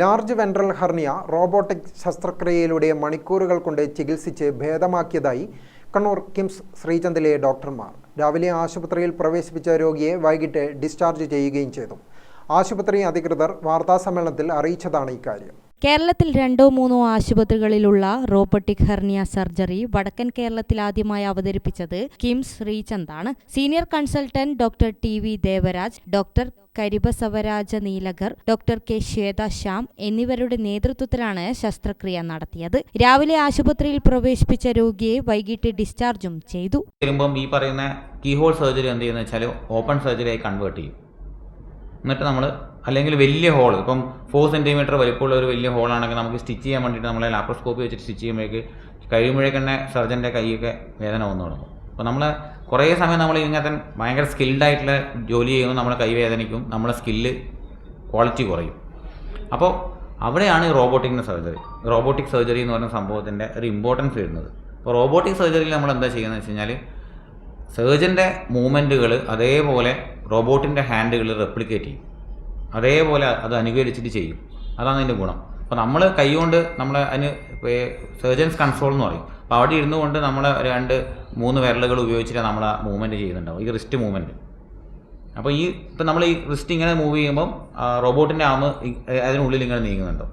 Large ventral hernia robotic ശസ്ത്രക്രിയയിലൂടെ മണിക്കൂറുകൾ കൊണ്ട് ചികിത്സിച്ച് ഭേദമാക്കിയതായി കണ്ണൂർ കിംസ് ശ്രീചന്ദിലെ ഡോക്ടർമാർ. രാവിലെ ആശുപത്രിയിൽ പ്രവേശിപ്പിച്ച രോഗിയെ വൈകിട്ട് ഡിസ്ചാർജ് ചെയ്യുകയും ചെയ്തു. ആശുപത്രി അധികൃതർ വാർത്താസമ്മേളനത്തിൽ അറിയിച്ചതാണ് ഇക്കാര്യം. കേരളത്തിൽ രണ്ടോ മൂന്നോ ആശുപത്രികളിലുള്ള റോബോട്ടിക് ഹെർണിയ സർജറി വടക്കൻ കേരളത്തിൽ ആദ്യമായി അവതരിപ്പിച്ചത് KIMS ശ്രീചന്ദാണ് senior consultant doctor T V Devaraj doctor Karibasavaraja Neelakar doctor K Shweta Shyam എന്നിവരുടെ നേതൃത്വത്തിലാണ് ശസ്ത്രക്രിയ നടത്തിയത്. രാവിലെ ആശുപത്രിയിൽ പ്രവേശിപ്പിച്ച രോഗിയെ വൈകിട്ട് ഡിസ്ചാർജും ചെയ്തു. വരുമ്പം ഈ പറയുന്ന കീഹോൾ സർജറി എന്ത് ചെയ്യുന്ന വെച്ചാൽ ഓപ്പൺ ആയി കൺവേർട്ട് ചെയ്യും. എന്നിട്ട് നമ്മൾ അല്ലെങ്കിൽ വലിയ ഹോൾ ഇപ്പം ഫോർ സെന്റിമീറ്റർ വലിപ്പമുള്ള ഒരു വലിയ ഹോളാണെങ്കിൽ നമുക്ക് സ്റ്റിച്ച് ചെയ്യാൻ വേണ്ടിയിട്ട് നമ്മളെ ലാപ്രോസ്കോപ്പി വെച്ചിട്ട് സ്റ്റിച്ച് ചെയ്യുമ്പോഴേക്ക് കഴിയുമ്പോഴേക്ക് തന്നെ സർജന്റെ കൈയൊക്കെ വേദന വന്നു തുടങ്ങും. അപ്പോൾ നമ്മൾ കുറേ സമയം നമ്മൾ ഇങ്ങനത്തെ ഭയങ്കര സ്കിൽഡ് ആയിട്ടുള്ള ജോലി ചെയ്യുമ്പോൾ നമ്മുടെ കൈ വേദനിക്കും നമ്മളെ സ്കില്ല് ക്വാളിറ്റി കുറയും. അപ്പോൾ അവിടെയാണ് ഈ റോബോട്ടിക്കിന്റെ സർജറി റോബോട്ടിക് സർജറി എന്ന് പറയുന്ന സംഭവത്തിന്റെ ഒരു ഇമ്പോർട്ടൻസ് വരുന്നത്. അപ്പോൾ റോബോട്ടിക് സർജറിയിൽ നമ്മൾ എന്താ ചെയ്യുന്നത് വെച്ച് കഴിഞ്ഞാൽ സർജന്റെ മൂവ്മെന്റുകൾ അതേപോലെ റോബോട്ടിന്റെ ഹാൻഡുകൾ റെപ്ലിക്കേറ്റ് ചെയ്യും. അതേപോലെ അത് അനുകരിച്ചിട്ട് ചെയ്യും. അതാണ് അതിന്റെ ഗുണം. അപ്പോൾ നമ്മൾ കൈകൊണ്ട് നമ്മൾ അതിന് സർജൻസ് കൺട്രോൾ എന്ന് പറയും. അപ്പോൾ അവിടെ ഇരുന്നു കൊണ്ട് നമ്മൾ രണ്ട് മൂന്ന് വിരലുകൾ ഉപയോഗിച്ചിട്ട് നമ്മൾ ആ മൂവ്മെന്റ് ചെയ്യുന്നുണ്ടാവും ഈ റിസ്റ്റ് മൂവ്മെന്റ് അപ്പോൾ ഈ ഇപ്പം നമ്മൾ ഈ റിസ്റ്റ് ഇങ്ങനെ മൂവ് ചെയ്യുമ്പം റോബോട്ടിന്റെ ആമ് അതിനുള്ളിൽ ഇങ്ങനെ നീങ്ങുന്നുണ്ടോ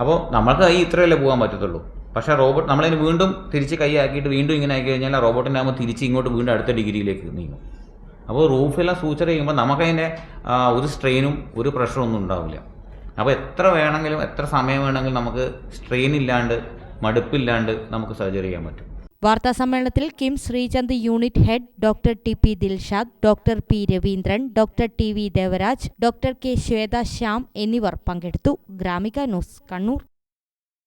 അപ്പോൾ നമ്മൾക്ക് കൈ ഇത്രയല്ലേ പോകാൻ പറ്റത്തുള്ളൂ. പക്ഷേ റോബോട്ട് നമ്മളതിന് വീണ്ടും തിരിച്ച് കൈ ആക്കിയിട്ട് വീണ്ടും ഇങ്ങനെ ആക്കി കഴിഞ്ഞാൽ റോബോട്ടിന്റെ ആകുമ്പോൾ തിരിച്ച് ഇങ്ങോട്ട് വീണ്ടും അടുത്ത ഡിഗ്രിയിലേക്ക് നീങ്ങും. അപ്പോൾ റൂഫെല്ലാം സൂച്ചർ ചെയ്യുമ്പോൾ നമുക്കതിന്റെ ഒരു സ്ട്രെയിനും ഒരു പ്രഷറും ഒന്നും ഉണ്ടാവില്ല. അപ്പോൾ എത്ര വേണമെങ്കിലും എത്ര സമയം വേണമെങ്കിലും നമുക്ക് സ്ട്രെയിൻ ഇല്ലാണ്ട് മടുപ്പില്ലാണ്ട് നമുക്ക് സർജറി ചെയ്യാൻ പറ്റും. വാർത്താ സമ്മേളനത്തിൽ KIMS Sreechand unit head doctor T P Dilshad doctor P Raveendran doctor T V Devaraj doctor K Shweta Shyam എന്നിവർ പങ്കെടുത്തു. ഗ്രാമിക ന്യൂസ് കണ്ണൂർ.